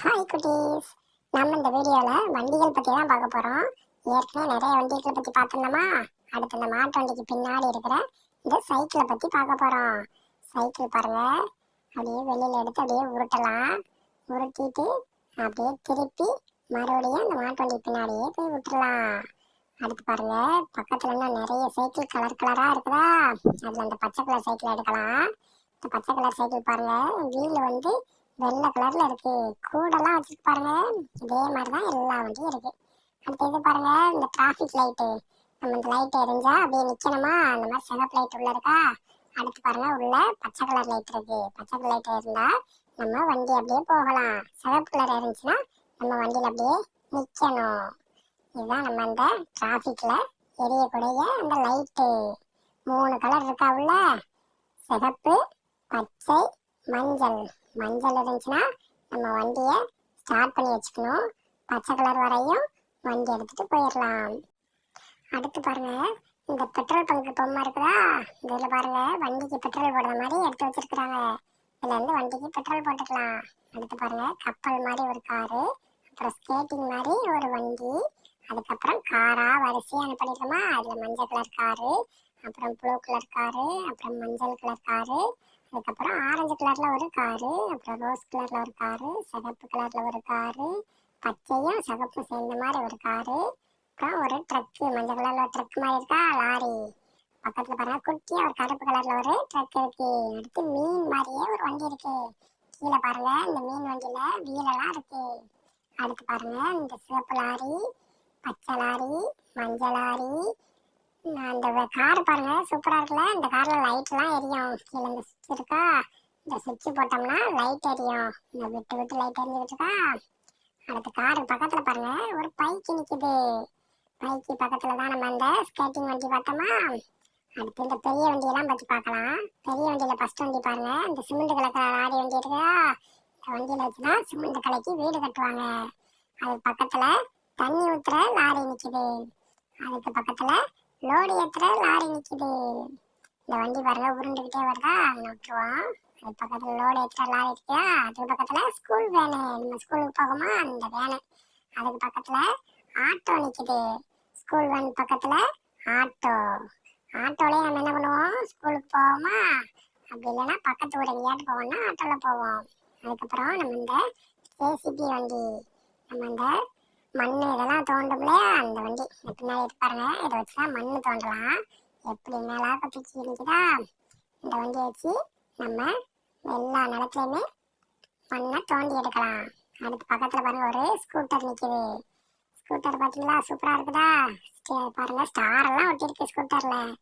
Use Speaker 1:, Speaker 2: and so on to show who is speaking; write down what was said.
Speaker 1: Hi குட்டீஸ் நம்ம இந்த வீடியோவில் வண்டிகள் பற்றி தான் பார்க்க போகிறோம் ஏற்கனவே நிறைய வண்டிகளை பற்றி பார்த்துருந்தோமா? அடுத்து இந்த மாட்டு வண்டிக்கு பின்னாடி இருக்கிற இந்த சைக்கிளை பற்றி பார்க்க போகிறோம் சைக்கிள் பாருங்க. அப்படியே வெளியில் எடுத்து அப்படியே உருட்டலாம். உருட்டிட்டு அப்படியே திருப்பி மறுபடியும் அந்த மாட்டு வண்டி பின்னாடியே போய் விட்டுடலாம் அடுத்து பாருங்க. பக்கத்துல இன்னும் நிறைய சைக்கிள் கலர் கலராக இருக்குதா? அதில் அந்த பச்சை கலர் சைக்கிள் எடுக்கலாம். இந்த பச்சை கலர் சைக்கிள் பாருங்க. வீல் வந்து வெள்ளை கலர்ல இருக்கு. கூடெல்லாம் வச்சுட்டு பாருங்க. இதே மாதிரி தான் எல்லா வண்டியும் இருக்கு. அடுத்தது பாருங்க இந்த டிராஃபிக் லைட்டு நம்ம இந்த லைட் எரிஞ்சா அப்படியே நிக்கணுமா? அந்த மாதிரி சிகப்பு லைட் உள்ள இருக்கா? அடுத்து பாருங்க உள்ள பச்சை கலர் லைட் இருக்கு. பச்சை கலர் லைட் இருந்தா நம்ம வண்டி அப்படியே போகலாம். சிகப்பு கலர் இருந்துச்சுன்னா நம்ம வண்டியில அப்படியே நிக்கணும். இதுதான் நம்ம அந்த டிராஃபிக்ல எரியக்கூடிய அந்த லைட்டு மூணு கலர் இருக்கா உள்ள? சிகப்பு பச்சை மஞ்சள் மஞ்சள் இருந்துச்சுன்னா நம்ம வண்டியை ஸ்டார்ட் பண்ணி வச்சுக்கணும். பச்சை கலர் வரையும் வண்டி எடுத்துட்டு போயிடலாம். அடுத்து பாருங்க இந்த பெட்ரோல் பங்கு பொம்மை இருக்குதா? இதில் பாருங்க வண்டிக்கு பெட்ரோல் போடுற மாதிரி எடுத்து வச்சிருக்கிறாங்க. இதுல இருந்து வண்டிக்கு பெட்ரோல் போட்டுக்கலாம். அடுத்து பாருங்க கப்பல் மாதிரி ஒரு காரு அப்புறம் ஸ்கேட்டிங் மாதிரி ஒரு வண்டி. அதுக்கப்புறம் காரா வரிசையா பண்ணிருக்கோமா அதில் மஞ்சள் கலர் காரு அப்புறம் ப்ளூ கலர் காரு அப்புறம் மஞ்சள் கலர் காரு அதுக்கப்புறம் ஆரஞ்சு கலர்ல ஒரு காரு அப்புறம் ரோஸ் கலர்ல ஒரு காரு சிகப்பு கலர்ல ஒரு காரு பச்சையும் சிகப்பும் சேர்ந்த மாதிரி ஒரு காரு அப்புறம் ஒரு ட்ரக்கு மஞ்சள் கலர்ல ஒரு ட்ரக் மாதிரி இருக்கா? லாரி பக்கத்தில் பாருங்க குட்டியாக ஒரு கருப்பு கலர்ல ஒரு ட்ரக் இருக்கு. அடுத்து மீன் மாதிரியே ஒரு வண்டி இருக்கு. கீழே பாருங்க இந்த மீன் வண்டியில வீலெல்லாம் இருக்கு. அடுத்து பாருங்க இந்த சிவப்பு லாரி பச்சை லாரி மஞ்சள் லாரி நான் அந்த கார் பாருங்க சூப்பராக இருக்குல்ல? இந்த காரில் லைட்லாம் எரியும். கீழே இந்த சுவிட்ச் இருக்கா? இந்த சுவிட்ச் போட்டோம்னா லைட் எரியும். இந்த விட்டு விட்டு லைட் எரிஞ்சுக்கிட்டு இருக்கா? அடுத்த கார் பக்கத்தில் பாருங்க ஒரு பைக்கு நிற்குது பைக்கு பக்கத்தில் தான் நம்ம அந்த ஸ்கேட்டிங் வண்டி பார்த்தோமா? அடுத்து இந்த பெரிய வண்டியெல்லாம் பற்றி பார்க்கலாம். பெரிய வண்டியில் ஃபஸ்ட் வண்டி பாருங்க இந்த சிமெண்ட் கலக்கிற லாரி வண்டி இருக்கா? இந்த வண்டியில் வச்சு தான் சிமெண்ட் கலக்கி வீடு கட்டுவாங்க. அது பக்கத்தில் தண்ணி ஊத்துற லாரி நிக்குது. அதுக்கு பக்கத்துல லோடு ஏத்துற லாரி நிக்குது. இந்த வண்டி பாருங்க உருண்டுகிட்டே வருதா? அங்க விட்டுருவோம். அது பக்கத்துல லோடு ஏத்துற லாரி இருக்கியா அதுக்கு பக்கத்துல ஸ்கூல் வேனு நம்ம ஸ்கூலுக்கு போகுமா அந்த வேனு அதுக்கு பக்கத்துல ஆட்டோ நிக்குது. ஸ்கூல் வேன் பக்கத்துல ஆட்டோ ஆட்டோலயே நம்ம என்ன பண்ணுவோம்? ஸ்கூலுக்கு போவோமா? அப்படி இல்லைன்னா பக்கத்து ஊர் எங்கேயாவது போவோம்னா ஆட்டோல போவோம். அதுக்கப்புறம் நம்ம இந்த ஜேசிபி வண்டி நம்ம இந்த மண் இதெல்லாம் தோண்டும் இல்லையா அந்த வண்டி. பின்னாடி இருக்கு பாருங்க இதை வச்சு தான் மண் தோண்டலாம். எப்படி மேலாக தூக்கி இருக்குதா இந்த வண்டியை வச்சு நம்ம எல்லா நிலத்துலையுமே மண்ணை தோண்டி எடுக்கலாம். அதுக்கு பக்கத்தில் பாருங்க ஒரு ஸ்கூட்டர் நிக்குது. ஸ்கூட்டர் பார்த்தீங்களா சூப்பராக இருக்குதா? பாருங்க ஸ்டார் எல்லாம் ஒட்டியிருக்கு ஸ்கூட்டரில்